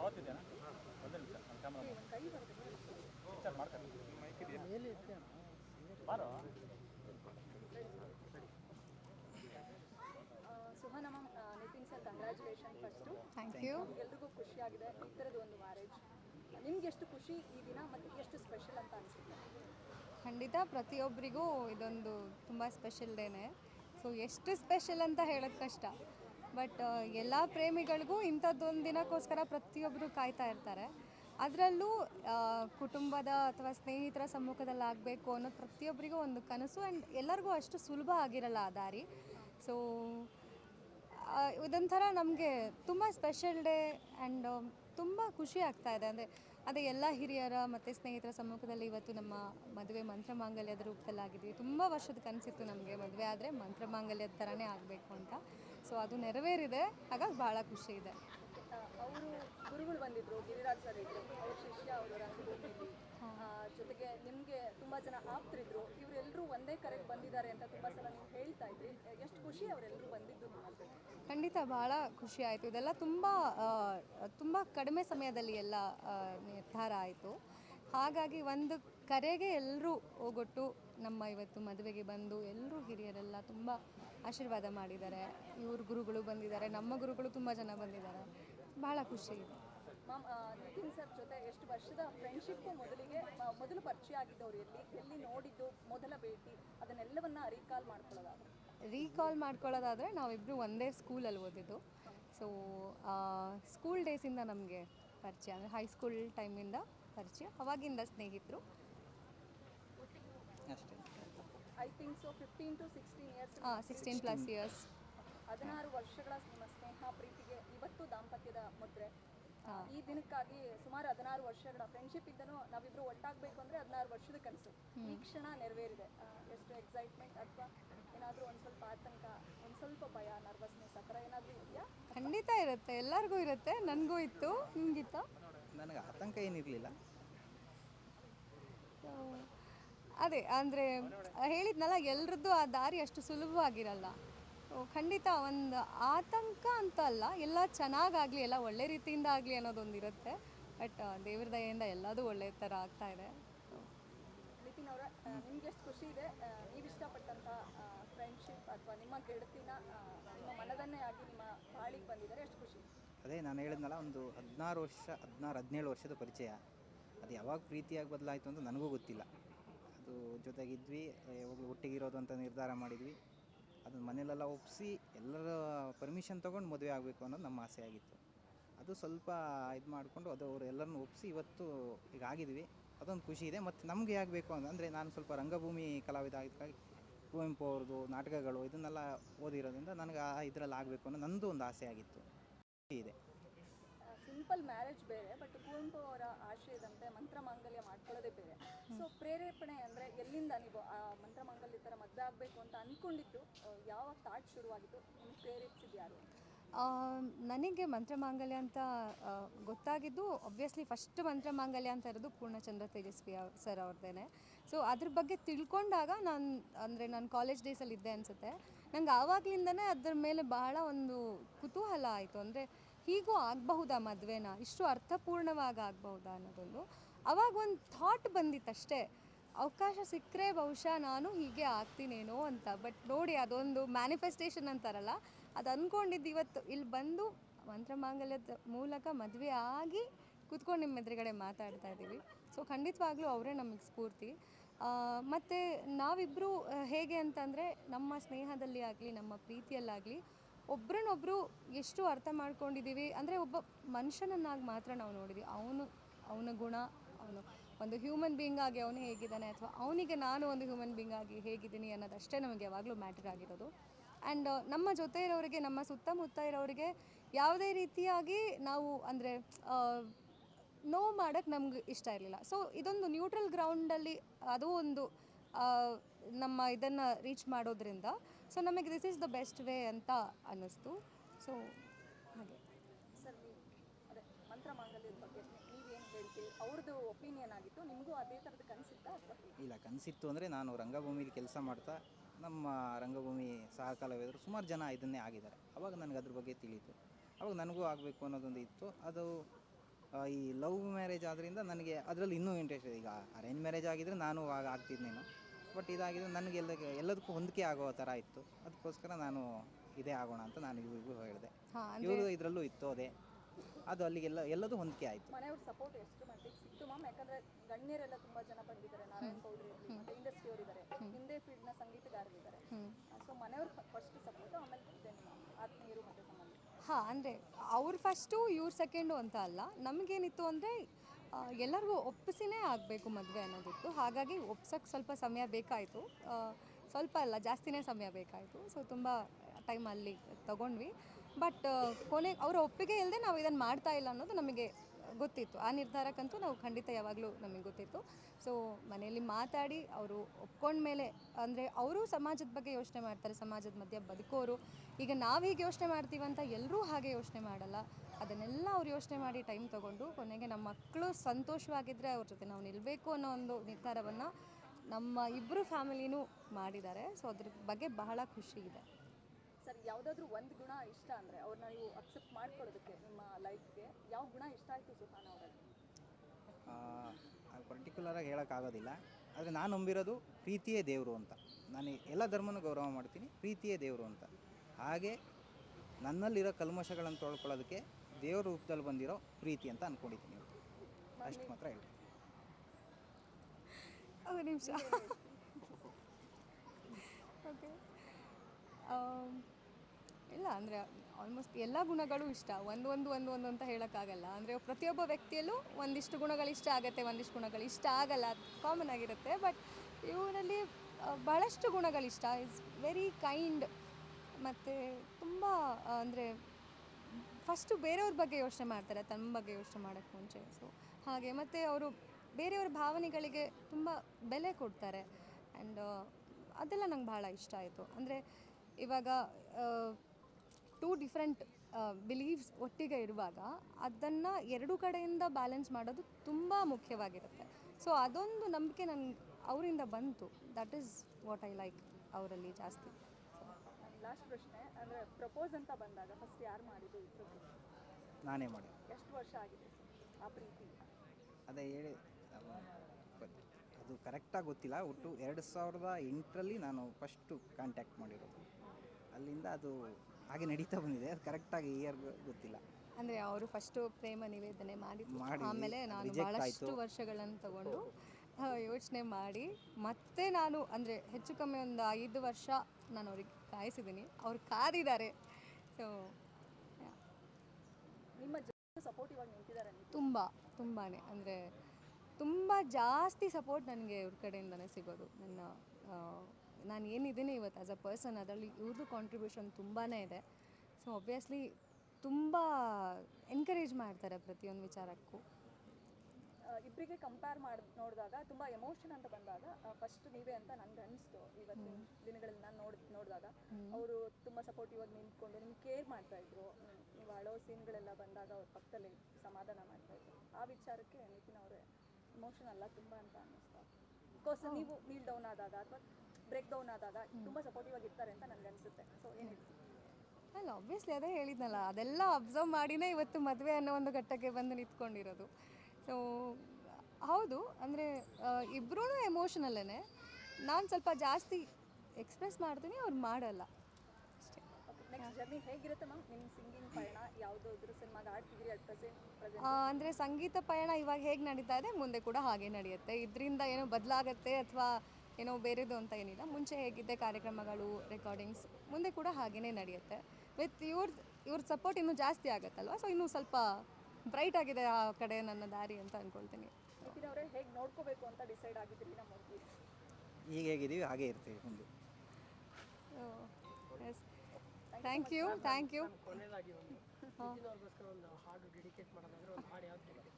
ತಗೋತಿದ್ದೇನಾ? ಒಂದೇ ನಿಮಿಷ ನನ್ನ ಕ್ಯಾಮ್ರಾ ಪಿಕ್ಚರ್ ಮಾಡ್ತಾರೆ ಬಾರೋ. Suhana ma'am Nitin sir congratulation first thank you ಎಲ್ರಿಗೂ ಖುಷಿಯಾಗಿದೆ. ಈ ಥರದ ಒಂದು ಮ್ಯಾರೇಜ್ ನಿಮ್ಗೆ ಎಷ್ಟು ಖುಷಿ ಈ ದಿನ ಮತ್ತು ಎಷ್ಟು ಸ್ಪೆಷಲ್ ಅಂತ ಅನಿಸುತ್ತೆ? ಖಂಡಿತ ಪ್ರತಿಯೊಬ್ಬರಿಗೂ ಇದೊಂದು ತುಂಬ ಸ್ಪೆಷಲ್ ಡೇನೆ. ಸೊ ಎಷ್ಟು ಸ್ಪೆಷಲ್ ಅಂತ ಹೇಳೋದು ಕಷ್ಟ. ಬಟ್ ಎಲ್ಲ ಪ್ರೇಮಿಗಳಿಗೂ ಇಂಥದ್ದೊಂದು ದಿನಕ್ಕೋಸ್ಕರ ಪ್ರತಿಯೊಬ್ಬರು ಕಾಯ್ತಾ ಇರ್ತಾರೆ. ಅದರಲ್ಲೂ ಕುಟುಂಬದ ಅಥವಾ ಸ್ನೇಹಿತರ ಸಮ್ಮುಖದಲ್ಲಿ ಆಗಬೇಕು ಅನ್ನೋದು ಪ್ರತಿಯೊಬ್ಬರಿಗೂ ಒಂದು ಕನಸು ಆ್ಯಂಡ್ ಎಲ್ಲರಿಗೂ ಅಷ್ಟು ಸುಲಭ ಆಗಿರಲ್ಲ ಆ ದಾರಿ. ಸೊ ಇದೊಂಥರ ನಮಗೆ ತುಂಬ ಸ್ಪೆಷಲ್ ಡೇ ಆ್ಯಂಡ್ ತುಂಬ ಖುಷಿ ಆಗ್ತಾ ಇದೆ. ಅಂದರೆ ಅದೇ ಎಲ್ಲ ಹಿರಿಯರ ಮತ್ತು ಸ್ನೇಹಿತರ ಸಮ್ಮುಖದಲ್ಲಿ ಇವತ್ತು ನಮ್ಮ ಮದುವೆ ಮಂತ್ರ ಮಾಂಗಲ್ಯದ ರೂಪದಲ್ಲಿ ಆಗಿದ್ವಿ ತುಂಬ ವರ್ಷದ ಕನಸಿತ್ತು ನಮಗೆ ಮದುವೆ ಆದರೆ ಮಂತ್ರ ಮಾಂಗಲ್ಯದ ಥರನೇ ಆಗಬೇಕು ಅಂತ. ಸೊ ಅದು ನೆರವೇರಿದೆ. ಹಾಗಾಗಿ ಭಾಳ ಖುಷಿ ಇದೆ. ಅವರು ಗುರುಗಳು ಬಂದಿದ್ರು ಗಿರಿರಾಜ್ ಸರ್ ಇದ್ರು ಅವ್ರ ಶಿಷ್ಯ ಅವರು ಜೊತೆಗೆ ನಿಮಗೆ ತುಂಬ ಜನ ಆಪ್ತರಿದ್ರು. ಇವರೆಲ್ಲರೂ ಒಂದೇ ಕರೆಗೆ ಬಂದಿದ್ದಾರೆ ಅಂತ ತುಂಬ ಸಲ ನೀವು ಹೇಳ್ತಾ ಇದ್ರಿ. ಎಷ್ಟು ಖುಷಿ ಅವರೆಲ್ಲರೂ ಬಂದಿದ್ದು ಖಂಡಿತ ಬಹಳ ಖುಷಿ ಆಯಿತು. ಇದೆಲ್ಲ ತುಂಬ ತುಂಬ ಕಡಿಮೆ ಸಮಯದಲ್ಲಿ ಎಲ್ಲ ನಿರ್ಧಾರ ಆಯಿತು. ಹಾಗಾಗಿ ಒಂದು ಕರೆಗೆ ಎಲ್ಲರೂ ಹೋಗೊಟ್ಟು ನಮ್ಮ ಇವತ್ತು ಮದುವೆಗೆ ಬಂದು ಎಲ್ಲರೂ ಹಿರಿಯರೆಲ್ಲ ತುಂಬ ಆಶೀರ್ವಾದ ಮಾಡಿದ್ದಾರೆ. ಇವ್ರ ಗುರುಗಳು ಬಂದಿದ್ದಾರೆ ನಮ್ಮ ಗುರುಗಳು ತುಂಬ ಜನ ಬಂದಿದ್ದಾರೆ. ಭಾಳ ಖುಷಿ ಇದೆ ಮ್ಯಾಮ್ ನಿತಿನ್ ಸರ್ ಜೊತೆ ಎಷ್ಟು ವರ್ಷದ ಫ್ರೆಂಡ್ಶಿಪ್ ಮೊದಲಿಗೆ ಮೊದಲು ಪರಿಚಯ ಆಗಿದ್ದವ್ರು ಎಲ್ಲಿ? ಎಲ್ಲಿ ನೋಡಿದ್ದು ಮೊದಲ ಭೇಟಿ? ಅದನ್ನೆಲ್ಲವನ್ನ ರೀಕಾಲ್ ಮಾಡ್ಕೊಳ್ಳೋದಾದ್ರೆ. ರೀಕಾಲ್ ಮಾಡ್ಕೊಳ್ಳೋದಾದರೆ ನಾವಿಬ್ಬರು ಒಂದೇ ಸ್ಕೂಲಲ್ಲಿ ಓದಿದ್ದು. ಸೊ ಸ್ಕೂಲ್ ಡೇಸಿಂದ ನಮಗೆ ಪರಿಚಯ ಅಂದರೆ ಹೈಸ್ಕೂಲ್ ಟೈಮಿಂದ ಪರಿಚಯ ಅವಾಗಿಂದ ಸ್ನೇಹಿತರು. ಅಷ್ಟೇ. I think so fifteen to sixteen years sixteen plus years ಹದಿನಾರು ವರ್ಷಗಳ ನಿಮ್ಮ ಸ್ನೇಹ ಪ್ರೀತಿಗೆ ದಾಂಪತ್ಯದ ಮುದ್ರೆ. ಈ ದಿನಕ್ಕಾಗಿ ಸುಮಾರು ಹದಿನಾರು ವರ್ಷಗಳ ಫ್ರೆಂಡ್ಶಿಪ್ ಇದ್ದನು ನಾವಿಬ್ರು ಒಟ್ಟಾಗಬೇಕು ಅಂದ್ರೆ ಹದಿನಾರು ವರ್ಷದ ಕನಸು. ಈ ಕ್ಷಣ ನೆರವೇರಿದೆ. ಎಷ್ಟು ಎಕ್ಸೈಟ್ಮೆಂಟ್ ಅಥವಾ ಏನಾದ್ರೂ ಒಂದು ಸ್ವಲ್ಪ ಆತಂಕ ಒಂದು ಸ್ವಲ್ಪ ಭಯ ನರ್ವಸ್ನೆಸ್ ಆ ಏನಾದ್ರೂ ಏನಾದರೂ ಇದೆಯಾ? ಖಂಡಿತ ಇರುತ್ತೆ. ಎಲ್ಲರಿಗೂ ಇರುತ್ತೆ. ನನಗೂ ಇತ್ತು. ನಿಮಗಿತ್ತು? ನನಗೆ ಆತಂಕ ಏನಿರಲಿಲ್ಲ. ಅದೇ ಅಂದ್ರೆ ಹೇಳಿದ್ನಲ್ಲ ಎಲ್ರದ್ದು ಆ ದಾರಿ ಅಷ್ಟು ಸುಲಭವಾಗಿರಲ್ಲ. ಖಂಡಿತ ಒಂದು ಆತಂಕ ಅಂತ ಅಲ್ಲ ಎಲ್ಲ ಚೆನ್ನಾಗಾಗಲಿ ಎಲ್ಲ ಒಳ್ಳೆ ರೀತಿಯಿಂದ ಆಗಲಿ ಅನ್ನೋದೊಂದು ಇರುತ್ತೆ. ಬಟ್ ದೇವ್ರ ದಯೆಯಿಂದ ಎಲ್ಲದೂ ಒಳ್ಳೆ ಥರ ಆಗ್ತಾ ಇದೆ. ನಿತಿನ್ ಅವರ ನಿಮ್ಗೆ ಎಷ್ಟು ಖುಷಿ ಇದೆ? ನೀವು ಇಷ್ಟಪಟ್ಟಂಥ ಫ್ರೆಂಡ್ಶಿಪ್ ಅಥವಾ ನಿಮ್ಮ ಗೆಳತಿನ ನಿಮ್ಮ ಮನದನ್ನೇ ಆಗಿ ನಿಮ್ಮ ಬಾಳಿಗೆ ಬಂದಿದ್ದಾರೆ ಎಷ್ಟು ಖುಷಿ? ಅದೇ ನಾನು ಹೇಳಿದ್ನಲ್ಲ ಒಂದು ಹದಿನಾರು ವರ್ಷ ಹದಿನಾರು ಹದಿನೇಳು ವರ್ಷದ ಪರಿಚಯ. ಅದು ಯಾವಾಗ ಪ್ರೀತಿಯಾಗಿ ಬದಲಾಯಿತು ಅಂತ ನನಗೂ ಗೊತ್ತಿಲ್ಲ. ಅದು ಜೊತೆಗಿದ್ವಿ ಯಾವಾಗಲೂ ಒಟ್ಟಿಗಿರೋದು ಅಂತ ನಿರ್ಧಾರ ಮಾಡಿದ್ವಿ. ಅದನ್ನು ಮನೇಲೆಲ್ಲ ಒಪ್ಪಿಸಿ ಎಲ್ಲರ ಪರ್ಮಿಷನ್ ತೊಗೊಂಡು ಮದುವೆ ಆಗಬೇಕು ಅನ್ನೋದು ನಮ್ಮ ಆಸೆ ಆಗಿತ್ತು. ಅದು ಸ್ವಲ್ಪ ಇದು ಮಾಡಿಕೊಂಡು ಅದು ಅವರು ಎಲ್ಲರನ್ನು ಒಪ್ಪಿಸಿ ಇವತ್ತು ಈಗ ಆಗಿದ್ವಿ. ಅದೊಂದು ಖುಷಿ ಇದೆ. ಮತ್ತು ನಮಗೆ ಆಗಬೇಕು ಅಂತ ಅಂದರೆ ನಾನು ಸ್ವಲ್ಪ ರಂಗಭೂಮಿ ಕಲಾವಿದ ಆಗಿದ್ದಕ್ಕಾಗಿ ಕುವೆಂಪು ಅವ್ರದ್ದು ನಾಟಕಗಳು ಇದನ್ನೆಲ್ಲ ಓದಿರೋದ್ರಿಂದ ನನಗೆ ಆ ಇದರಲ್ಲಿ ಆಗಬೇಕು ಅನ್ನೋ ನಂದು ಒಂದು ಆಸೆ ಆಗಿತ್ತು. ಇದೆ. ಸಿಂಪಲ್ ಮ್ಯಾರೇಜ್ ಬೇರೆ, ಬಟ್ ಕುವೆಂಪು ಅವರ ಆಶಯದಂತೆ ಮಂತ್ರ ಮಾಂಗಲ್ಯ ಮಾಡ್ಕೊಳ್ಳೋದೇ ಬೇರೆ. ಸೊ ಪ್ರೇರೇಪಣೆ ಅಂದರೆ ಎಲ್ಲಿಂದ ನೀವು ಆ ಮಂತ್ರ ಮಾಂಗಲ್ಯ ಥರ ಮದುವೆ ಆಗಬೇಕು ಅಂತ ಅಂದ್ಕೊಂಡಿದ್ದು ಯಾವ ಥಾಟ್ ಶುರುವಾಗಿತ್ತು? ನಿಮ್ಗೆ ಪ್ರೇರೇಪಿಸಿದ್ದು ಯಾರು? ನನಗೆ ನನಗೆ ಮಂತ್ರಮಾಂಗಲ್ಯ ಅಂತ ಗೊತ್ತಾಗಿದ್ದು ಒಬ್ವಿಯಸ್ಲಿ ಫಸ್ಟ್ ಮಂತ್ರ ಮಾಂಗಲ್ಯ ಅಂತ ಇರೋದು ಪೂರ್ಣಚಂದ್ರ ತೇಜಸ್ವಿ ಸರ್ ಅವ್ರದ್ದೇನೆ ಸೊ ಅದ್ರ ಬಗ್ಗೆ ತಿಳ್ಕೊಂಡಾಗ ನಾನು, ಅಂದರೆ ನಾನು ಕಾಲೇಜ್ ಡೇಸಲ್ಲಿ ಇದ್ದೆ ಅನಿಸುತ್ತೆ. ನಂಗೆ ಆವಾಗಲಿಂದನೇ ಅದ್ರ ಮೇಲೆ ಬಹಳ ಒಂದು ಕುತೂಹಲ ಆಯಿತು. ಅಂದರೆ ಹೀಗೂ ಆಗಬಹುದಾ ಮದುವೆನ? ಇಷ್ಟು ಅರ್ಥಪೂರ್ಣವಾಗಿ ಆಗಬಹುದಾ ಅನ್ನೋದೊಂದು ಅವಾಗ ಒಂದು ಥಾಟ್ ಬಂದಿತ್ತಷ್ಟೇ. ಅವಕಾಶ ಸಿಕ್ಕರೆ ಬಹುಶಃ ನಾನು ಹೀಗೆ ಆಗ್ತೀನೇನೋ ಅಂತ. ಬಟ್ ನೋಡಿ ಅದೊಂದು ಮ್ಯಾನಿಫೆಸ್ಟೇಷನ್ ಅಂತಾರಲ್ಲ. ಅದು ಅಂದ್ಕೊಂಡಿದ್ದು ಇವತ್ತು. ಇಲ್ಲಿ ಬಂದು ಮಂತ್ರಮಾಂಗಲ್ಯದ ಮೂಲಕ ಮದುವೆ ಆಗಿ ಕೂತ್ಕೊಂಡು ನಿಮ್ಮ ಎದುರುಗಡೆ ಮಾತಾಡ್ತಾ ಇದ್ದೀವಿ. ಸೊ ಖಂಡಿತವಾಗ್ಲೂ ಅವರೇ ನಮಗೆ ಸ್ಫೂರ್ತಿ. ಮತ್ತು ನಾವಿಬ್ಬರು ಹೇಗೆ ಅಂತಂದರೆ ನಮ್ಮ ಸ್ನೇಹದಲ್ಲಿ ಆಗಲಿ, ನಮ್ಮ ಪ್ರೀತಿಯಲ್ಲಾಗಲಿ ಒಬ್ರನ್ನೊಬ್ಬರು ಎಷ್ಟು ಅರ್ಥ ಮಾಡ್ಕೊಂಡಿದ್ದೀವಿ ಅಂದರೆ ಒಬ್ಬ ಮನುಷ್ಯನನ್ನಾಗಿ ಮಾತ್ರ ನಾವು ನೋಡಿದ್ವಿ. ಅವನು, ಅವನ ಗುಣ, ಅವನು ಒಂದು ಹ್ಯೂಮನ್ ಬೀಯಿಂಗ್ ಆಗಿ ಅವನು ಹೇಗಿದ್ದಾನೆ ಅಥವಾ ಅವನಿಗೆ ನಾನು ಒಂದು ಹ್ಯೂಮನ್ ಬೀಯಿಂಗ್ ಆಗಿ ಹೇಗಿದ್ದೀನಿ ಅನ್ನೋದಷ್ಟೇ ನಮಗೆ ಯಾವಾಗಲೂ ಮ್ಯಾಟರ್ ಆಗಿರೋದು. ಆ್ಯಂಡ್ ನಮ್ಮ ಜೊತೆ ಇರೋರಿಗೆ, ನಮ್ಮ ಸುತ್ತಮುತ್ತ ಇರೋರಿಗೆ ಯಾವುದೇ ರೀತಿಯಾಗಿ ನಾವು ಅಂದರೆ ನೋವು ಮಾಡೋಕ್ಕೆ ನಮ್ಗೆ ಇಷ್ಟ ಇರಲಿಲ್ಲ. ಸೊ ಇದೊಂದು ನ್ಯೂಟ್ರಲ್ ಗ್ರೌಂಡಲ್ಲಿ ಅದು ಒಂದು ನಮ್ಮ ಇದನ್ನು ರೀಚ್ ಮಾಡೋದ್ರಿಂದ ಸೊ ನಮಗೆ this is the best way ಅಂತ ಅನ್ನಿಸ್ತು. ಸೊ ಹಾಗೆ. ಸರ್ ನೀವು ಅದೇ ಮಂತ್ರ ಮಾಂಗಲ್ಯದ ಬಗ್ಗೆ ನೀವೇನು ಹೇಳ್ತೀರಿ? ಅವ್ರದ್ದು ಒಪಿನಿಯನ್ ಆಗಿತ್ತು ನಿಮಗೂ ಅದೇ ಥರದ ಕನಸಿತ್ತಾ ಇಲ್ಲ ಕನಸಿತ್ತು ಅಂದರೆ ನಾನು ರಂಗಭೂಮಿಲಿ ಕೆಲಸ ಮಾಡ್ತಾ ನಮ್ಮ ರಂಗಭೂಮಿ ಸಹ ಕಲಾವಿದರು ಸುಮಾರು ಜನ ಇದನ್ನೇ ಆಗಿದ್ದಾರೆ. ಅವಾಗ ನನಗೆ ಅದ್ರ ಬಗ್ಗೆ ತಿಳಿಯಿತು. ಅವಾಗ ನನಗೂ ಆಗಬೇಕು ಅನ್ನೋದೊಂದು ಇತ್ತು. ಅದು ಈ ಲವ್ ಮ್ಯಾರೇಜ್ ಆದ್ದರಿಂದ ನನಗೆ ಅದರಲ್ಲಿ ಇನ್ನೂ ಇಂಟ್ರೆಸ್ಟ್ ಇದೆ. ಈಗ ಅರೇಂಜ್ ಮ್ಯಾರೇಜ್ ಆಗಿದ್ರೆ ನಾನು ಆಗ ಆಗ್ತಿದ್ನೇನು ಬಟ್ ಇದಾಗಿದೆ ನನಗೆ ಎಲ್ಲ ಎಲ್ಲದಕ್ಕೂ ಹೊಂದಿಕೆ ಆಗೋ ಥರ ಇತ್ತು. ಅದಕ್ಕೋಸ್ಕರ ನಾನು ಇದೇ ಆಗೋಣ ಅಂತ ನಾನು ಇವ್ರಿಗೂ ಹೇಳಿದೆ. ಹಾಂ ಇವರು ಇದರಲ್ಲೂ ಇತ್ತು ಅದೇ. ಅದು ಅಲ್ಲಿಗೆಲ್ಲ ಎಲ್ಲದೂ ಹೊಂದಿಕೆ ಆಯಿತು. ಮನೆಯವ್ರ ಸಪೋರ್ಟ್ ಎಷ್ಟು ಮಟ್ಟಿಗೆ ಸಿಕ್ತು ಮ್ಯಾಮ್ ಯಾಕಂದ್ರೆ ಗಣ್ಯರೆಲ್ಲ ತುಂಬಾ ಜನ ಬಂದಿದ್ದಾರೆ. ನಾರಾಯಣ್ ಗೌಡ್ರು ಇರಲಿ ಮತ್ತೆ ಇಂಡಸ್ಟ್ರಿ ಅವರು ಇದ್ದಾರೆ ಹಿಂದೆ ಫೀಲ್ಡ್ನ ಸಂಗೀತಗಾರರಿದ್ದಾರೆ ಸೊ ಮನೆಯವ್ರ ಫಸ್ಟ್ ಸಪೋರ್ಟ್ ಆಮೇಲೆ ಇದೆ ನಿಮ್ಮ ಆತ್ಮೀಯರು ಮತ್ತೆ ಸಂಬಂಧ. ಹಾಂ ಅಂದರೆ ಅವ್ರು ಫಸ್ಟು ಇವ್ರು ಸೆಕೆಂಡು ಅಂತ ಅಲ್ಲ. ನಮಗೇನಿತ್ತು ಅಂದರೆ ಎಲ್ಲರಿಗೂ ಒಪ್ಪಿಸಿನೇ ಆಗಬೇಕು ಮದುವೆ ಅನ್ನೋದಿತ್ತು. ಹಾಗಾಗಿ ಒಪ್ಸೋಕ್ಕೆ ಸ್ವಲ್ಪ ಸಮಯ ಬೇಕಾಯಿತು. ಸ್ವಲ್ಪ ಅಲ್ಲ, ಜಾಸ್ತಿನೇ ಸಮಯ ಬೇಕಾಯಿತು. ಸೊ ತುಂಬ ಟೈಮ್ ಅಲ್ಲಿ ತಗೊಂಡ್ವಿ. ಬಟ್ ಕೊನೆ, ಅವರ ಒಪ್ಪಿಗೆ ಇಲ್ಲದೆ ನಾವು ಇದನ್ನು ಮಾಡ್ತಾ ಇಲ್ಲ ಅನ್ನೋದು ನಮಗೆ ಗೊತ್ತಿತ್ತು. ಆ ನಿರ್ಧಾರಕ್ಕಂತೂ ನಾವು ಖಂಡಿತ ಯಾವಾಗಲೂ ನಮಗೆ ಗೊತ್ತಿತ್ತು. ಸೊ ಮನೆಯಲ್ಲಿ ಮಾತಾಡಿ, ಅವರು ಒಪ್ಕೊಂಡ್ಮೇಲೆ, ಅಂದರೆ ಅವರು ಸಮಾಜದ ಬಗ್ಗೆ ಯೋಚನೆ ಮಾಡ್ತಾರೆ. ಸಮಾಜದ ಮಧ್ಯೆ ಬದುಕೋರು. ಈಗ ನಾವು ಹೀಗೆ ಯೋಚನೆ ಮಾಡ್ತೀವಂತ ಎಲ್ಲರೂ ಹಾಗೆ ಯೋಚನೆ ಮಾಡಲ್ಲ. ಅದನ್ನೆಲ್ಲ ಅವ್ರು ಯೋಚನೆ ಮಾಡಿ ಟೈಮ್ ತಗೊಂಡು ಕೊನೆಗೆ ನಮ್ಮ ಮಕ್ಕಳು ಸಂತೋಷವಾಗಿದ್ದರೆ ಅವ್ರ ಜೊತೆ ನಾವು ನಿಲ್ಲಬೇಕು ಅನ್ನೋ ಒಂದು ನಿರ್ಧಾರವನ್ನು ನಮ್ಮ ಇಬ್ಬರು ಫ್ಯಾಮಿಲಿನೂ ಮಾಡಿದ್ದಾರೆ. ಸೊ ಅದ್ರ ಬಗ್ಗೆ ಬಹಳ ಖುಷಿ ಇದೆ. ಸರ್ ಯಾವುದಾದ್ರೂ ಒಂದು ಗುಣ ಇಷ್ಟ ಅಂದರೆ ಅವ್ರನ್ನ ನೀವು ಅಕ್ಸೆಪ್ಟ್ ಮಾಡ್ಕೊಳ್ಳೋದಕ್ಕೆ ನಿಮ್ಮ ಲೈಫ್ಗೆ ಯಾವ ಗುಣ ಇಷ್ಟ ಆಯಿತು ಸುಹಾನ್ ಅವರಲ್ಲಿ ಪರ್ಟಿಕ್ಯುಲರಾಗಿ ಹೇಳೋಕ್ಕಾಗೋದಿಲ್ಲ ಆದರೆ ನಾನು ನಂಬಿರೋದು ಪ್ರೀತಿಯೇ ದೇವರು ಅಂತ. ನಾನು ಎಲ್ಲ ಧರ್ಮನೂ ಗೌರವ ಮಾಡ್ತೀನಿ ಪ್ರೀತಿಯೇ ದೇವರು ಅಂತ. ಹಾಗೆ ನನ್ನಲ್ಲಿರೋ ಕಲ್ಮಶಗಳನ್ನು ತೊಳ್ಕೊಳ್ಳೋದಕ್ಕೆ ದೇವ್ರ ರೂಪದಲ್ಲಿ ಬಂದಿರೋ ಪ್ರೀತಿ ಅಂತ ಅಂದ್ಕೊಂಡಿದ್ದೀನಿ ಅಷ್ಟು ಮಾತ್ರ ಹೇಳಿ ಒಂದು ನಿಮಿಷ. ಓಕೆ ಇಲ್ಲ, ಅಂದರೆ ಆಲ್ಮೋಸ್ಟ್ ಎಲ್ಲ ಗುಣಗಳು ಇಷ್ಟ. ಒಂದು ಒಂದು ಒಂದು ಒಂದು ಅಂತ ಹೇಳೋಕ್ಕಾಗಲ್ಲ. ಅಂದರೆ ಪ್ರತಿಯೊಬ್ಬ ವ್ಯಕ್ತಿಯಲ್ಲೂ ಒಂದಿಷ್ಟು ಗುಣಗಳು ಇಷ್ಟ ಆಗುತ್ತೆ, ಒಂದಿಷ್ಟು ಗುಣಗಳು ಇಷ್ಟ ಆಗಲ್ಲ ಕಾಮನ್ ಆಗಿರುತ್ತೆ. ಬಟ್ ಇವರಲ್ಲಿ ಭಾಳಷ್ಟು ಗುಣಗಳಿಷ್ಟ. ಇಸ್ ವೆರಿ ಕೈಂಡ್ ಮತ್ತು ತುಂಬ, ಅಂದರೆ ಫಸ್ಟು ಬೇರೆಯವ್ರ ಬಗ್ಗೆ ಯೋಚನೆ ಮಾಡ್ತಾರೆ ತಮ್ಮ ಬಗ್ಗೆ ಯೋಚನೆ ಮಾಡೋಕ್ಕೆ ಮುಂಚೆ. ಸೊ ಹಾಗೆ ಮತ್ತು ಅವರು ಬೇರೆಯವ್ರ ಭಾವನೆಗಳಿಗೆ ತುಂಬ ಬೆಲೆ ಕೊಡ್ತಾರೆ. ಆ್ಯಂಡ್ ಅದೆಲ್ಲ ನಂಗೆ ಭಾಳ ಇಷ್ಟ ಆಯಿತು. ಅಂದರೆ ಇವಾಗ ಟೂ ಡಿಫ್ರೆಂಟ್ ಬಿಲೀವ್ಸ್ ಒಟ್ಟಿಗೆ ಇರುವಾಗ ಅದನ್ನು ಎರಡು ಕಡೆಯಿಂದ ಬ್ಯಾಲೆನ್ಸ್ ಮಾಡೋದು ತುಂಬ ಮುಖ್ಯವಾಗಿರುತ್ತೆ. ಸೊ ಅದೊಂದು ನಂಬಿಕೆ ನನಗೆ ಅವರಿಂದ ಬಂತು. That is what I like ಅವರಲ್ಲಿ ಜಾಸ್ತಿ. ಲಾಸ್ಟ್ ಪ್ರಶ್ನೆ ಅಂದರೆ ಪ್ರಪೋಸ್ ಅಂತ ಬಂದಾಗ ಫಸ್ಟ್ ಯಾರು ಮಾಡಿದ್ದು ಇಬ್ಬರು ನಾನೇ ಮಾಡಿ ಎಷ್ಟು ವರ್ಷ ಆಗಿದೆ ಆ ಪ್ರೀತಿ ಅದೇ ಹೇಳಿ ಅದು ಗೊತ್ತು. ಅದು ಕರೆಕ್ಟಾಗಿ ಗೊತ್ತಿಲ್ಲ ಒಟ್ಟು ಎರಡು ಸಾವಿರದ ಎಂಟರಲ್ಲಿ ನಾನು ಫಸ್ಟು ಕಾಂಟ್ಯಾಕ್ಟ್ ಮಾಡಿರೋದು ಅಲ್ಲಿಂದ ಅದು ಹಾಗೆ ನಡೀತಾ ಬಂದಿದೆ ಅದು ಕರೆಕ್ಟಾಗಿ ಇಯರ್ ಗೊತ್ತಿಲ್ಲ ಅಂದರೆ ಅವರು ಫಸ್ಟು ಪ್ರೇಮ ನಿವೇದನೆ ಮಾಡಿ ಮಾಡಿದ್ವಿ. ಆಮೇಲೆ ನಾನು Reject ಆಯ್ತು. ವರ್ಷಗಳನ್ನು ತಗೊಂಡು ಯೋಚನೆ ಮಾಡಿ ಮತ್ತೆ ನಾನು ಅಂದರೆ ಹೆಚ್ಚು ಕಮ್ಮಿ ಒಂದು ಐದು ವರ್ಷ ನಾನು ಅವ್ರಿಗೆ ಕಾಯಿಸಿದ್ದೀನಿ. ಅವ್ರು ಕಾದಿದ್ದಾರೆ. ಸೊ ನಿಮ್ಮ ಸಪೋರ್ಟ್ ಸಪೋರ್ಟಿವ್ ಆಗಿ ನಿಂತಿದ್ದಾರೆ ತುಂಬ ತುಂಬಾ ಅಂದರೆ ತುಂಬ ಜಾಸ್ತಿ ಸಪೋರ್ಟ್ ನನಗೆ ಇವ್ರ ಕಡೆಯಿಂದನೇ ಸಿಗೋದು. ನನ್ನ ನಾನು ಏನಿದ್ದೀನಿ ಇವತ್ತು ಆ್ಯಸ್ ಅ ಪರ್ಸನ್ ಅದರಲ್ಲಿ ಇವ್ರದ್ದು ಕಾಂಟ್ರಿಬ್ಯೂಷನ್ ತುಂಬಾ ಇದೆ. ಸೊ ಒಬ್ವಿಯಸ್ಲಿ ತುಂಬ ಎನ್ಕರೇಜ್ ಮಾಡ್ತಾರೆ ಪ್ರತಿಯೊಂದು ವಿಚಾರಕ್ಕೂ. ಆ, ಇಬ್ರಿಗೆ ಕಂಪೇರ್ ಮಾಡಿ ನೋಡಿದಾಗ ತುಂಬ ಎಮೋಷನ್ ಅಂತ ಬಂದಾಗ ಫಸ್ಟ್ ನೀವೇ ಅಂತ ನಂಗೆ ಅನಿಸ್ತು ಇವತ್ತಿನ ದಿನಗಳಲ್ಲಿ ನಾನು ನೋಡಿ ನೋಡಿದಾಗ. ಅವರು ತುಂಬ ಸಪೋರ್ಟಿವ್ ಆಗಿ ನಿಂತ್ಕೊಂಡು ನಿಮ್ಗೆ ಕೇರ್ ಮಾಡ್ತಾ ಇದ್ರು. ನೀವು ಅಳೋ ಸೀನ್ಗಳೆಲ್ಲ ಬಂದಾಗ ಅವ್ರ ಪಕ್ಕದಲ್ಲಿ ಸಮಾಧಾನ ಮಾಡ್ತಾ ಇದ್ರು. ಆ ವಿಚಾರಕ್ಕೆ ನಿತಿನ್ ಅವರೇ ಎಮೋಷನ್ ಅಲ್ಲ ತುಂಬ ಅಂತ ಅನ್ನಿಸ್ತಾ. ಬಿಕಾಸ್ ನೀವು ನೀಲ್ ಡೌನ್ ಆದಾಗ ಅಥವಾ ಬ್ರೇಕ್ ಡೌನ್ ಆದಾಗ ತುಂಬ ಸಪೋರ್ಟಿವ್ ಆಗಿ ಇರ್ತಾರೆ ಅಂತ ನನಗೆ ಅನಿಸುತ್ತೆ. ಸೊ ಏನು ಅಲ್ಲ ಆಬ್ವಿಯಸ್ಲಿ ಅದೇ ಹೇಳಿದ್ನಲ್ಲ ಅದೆಲ್ಲ ಅಬ್ಸರ್ವ್ ಮಾಡಿನೇ ಇವತ್ತು ಮದುವೆ ಅನ್ನೋ ಒಂದು ಘಟ್ಟಕ್ಕೆ ಬಂದು ನಿಂತ್ಕೊಂಡಿರೋದು. ಸೊ ಹೌದು ಅಂದರೆ ಇಬ್ಬರೂ ಎಮೋಷನಲ್ಲೇ ನಾನು ಸ್ವಲ್ಪ ಜಾಸ್ತಿ ಎಕ್ಸ್ಪ್ರೆಸ್ ಮಾಡ್ತೀನಿ ಅವ್ರು ಮಾಡಲ್ಲ. ಅಷ್ಟೇ. ಅಂದರೆ ಸಂಗೀತ ಪಯಣ ಇವಾಗ ಹೇಗೆ ನಡೀತಾ ಇದೆ ಮುಂದೆ ಕೂಡ ಹಾಗೆ ನಡೆಯುತ್ತೆ. ಇದರಿಂದ ಏನೋ ಬದಲಾಗತ್ತೆ ಅಥವಾ ಏನೋ ಬೇರೆದು ಅಂತ ಏನಿಲ್ಲ. ಮುಂಚೆ ಹೇಗಿದ್ದೆ ಕಾರ್ಯಕ್ರಮಗಳು ರೆಕಾರ್ಡಿಂಗ್ಸ್ ಮುಂದೆ ಕೂಡ ಹಾಗೇ ನಡೆಯುತ್ತೆ. ವಿತ್ ಇವ್ರ ಇವ್ರ ಸಪೋರ್ಟ್ ಇನ್ನೂ ಜಾಸ್ತಿ ಆಗುತ್ತಲ್ವ? ಸೊ ಇನ್ನೂ ಸ್ವಲ್ಪ ಬ್ರೈಟ್ ಆಗಿದೆ ಆ ಕಡೆ ನನ್ನ ದಾರಿ ಅಂತ ಅಂದ್ಕೊಳ್ತೀನಿ ಹೇಗೆ ನೋಡ್ಕೋಬೇಕು ಅಂತ ಡಿಸೈಡ್ ಆಗಿದ್ರಿ ನಮ್ಮ ಹುಡುಗಿ ಈಗ ಹೇಗಿದ್ದೀವಿ ಹಾಗೆ ಇರ್ತೀವಿ ಮುಂದೆ. Yes thank you thank you ಕೊನೆಯದಾಗಿ ಒಂದು ನಿತಿನ್ ಒಂದು ಹಾಡು ಡೆಡಿಕೇಟ್ ಮಾಡೋದಾದ್ರೆ ಒಂದು ಹಾಡು ಯಾವ್ದು ಡೆಡಿಕೇಟ್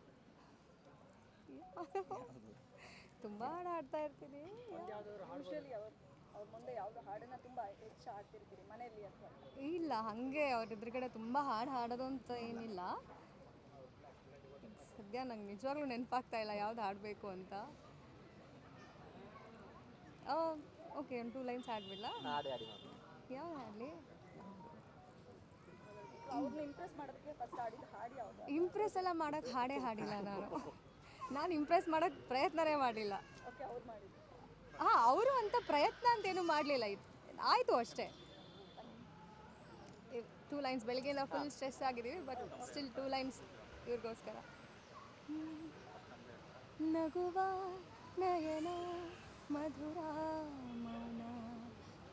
ತುಂಬ ಹಾಡು ಹಾಡ್ತಾ ಇರ್ತೀನಿ. ಯಾವ್ದಾದ್ರು ಹಾಡು ಯೂಶಲಿ ಅವ್ರ ಅವ್ರ ಮುಂದೆ ಯಾವುದೋ ಹಾಡನ್ನ ತುಂಬ ಹೆಚ್ಚು ಹಾಡ್ತಿರ್ತೀರಿ ಮನೆಯಲ್ಲಿ ಅಥವಾ? ಇಲ್ಲ ಹಾಗೆ ಅವ್ರ ಎದುರುಗಡೆ ತುಂಬ ಹಾಡು ಹಾಡೋದು ಅಂತ ಏನಿಲ್ಲ. ಸದ್ಯ ನಂಗೆ ನಿಜವಾಗ್ಲೂ ನೆನಪಾಗ್ತಾ ಇಲ್ಲ ಯಾವ್ದು ಹಾಡಬೇಕು ಅಂತ. ಓಕೆ ಒಂದು ಟೂ ಲೈನ್ಸ್ ಹಾಡ್ಬಿಡ್ಲಾ? ಯಾವ ಹಾಡಲಿ? ಇಂಪ್ರೆಸ್ ಎಲ್ಲ ಮಾಡೋಕ್ಕೆ ಹಾಡೇ ಹಾಡಿಲ್ಲ ನಾನು. ನಾನು ಇಂಪ್ರೆಸ್ ಮಾಡೋಕ್ಕೆ ಪ್ರಯತ್ನನೇ ಮಾಡಿಲ್ಲ ಓಕೆ ಅವ್ರು ಮಾಡಿದ್ದು. ಹಾಂ ಅವರು ಅಂತ ಪ್ರಯತ್ನ ಅಂತೇನು ಮಾಡಲಿಲ್ಲ. ಆಯಿತು ಅಷ್ಟೇ. ಟೂ ಲೈನ್ಸ್ ಬೆಳಗ್ಗೆಯಿಂದ ಫುಲ್ ಸ್ಟ್ರೆಸ್ ಆಗಿದ್ದೀವಿ ಬಟ್ ಸ್ಟಿಲ್ ಟೂ ಲೈನ್ಸ್ ಇವ್ರಿಗೋಸ್ಕರ. ನಗುವ ನಯನ ಮಧುರ ಮೌನ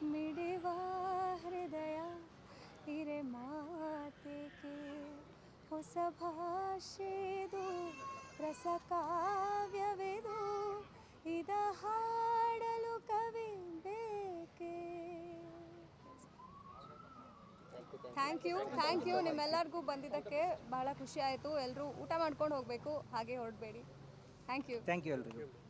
ಮಿಡಿವ ಹೃದಯ ಹಿರೆ ಮಾತಿಗೆ ಹೊಸ ಭಾಷೆದು ರಸಕಾವ್ಯವೆದು ಇದ ಥ್ಯಾಂಕ್ ಯು ಥ್ಯಾಂಕ್ ಯು ನಿಮ್ಮೆಲ್ಲರಿಗೂ ಬಂದಿದ್ದಕ್ಕೆ ಬಹಳ ಖುಷಿ ಆಯಿತು. ಎಲ್ಲರೂ ಊಟ ಮಾಡ್ಕೊಂಡು ಹೋಗಬೇಕು. ಹಾಗೆ ಹೊರಡಬೇಡಿ. ಥ್ಯಾಂಕ್ ಯು ಥ್ಯಾಂಕ್ ಯು ಎಲ್ರಿಗೂ.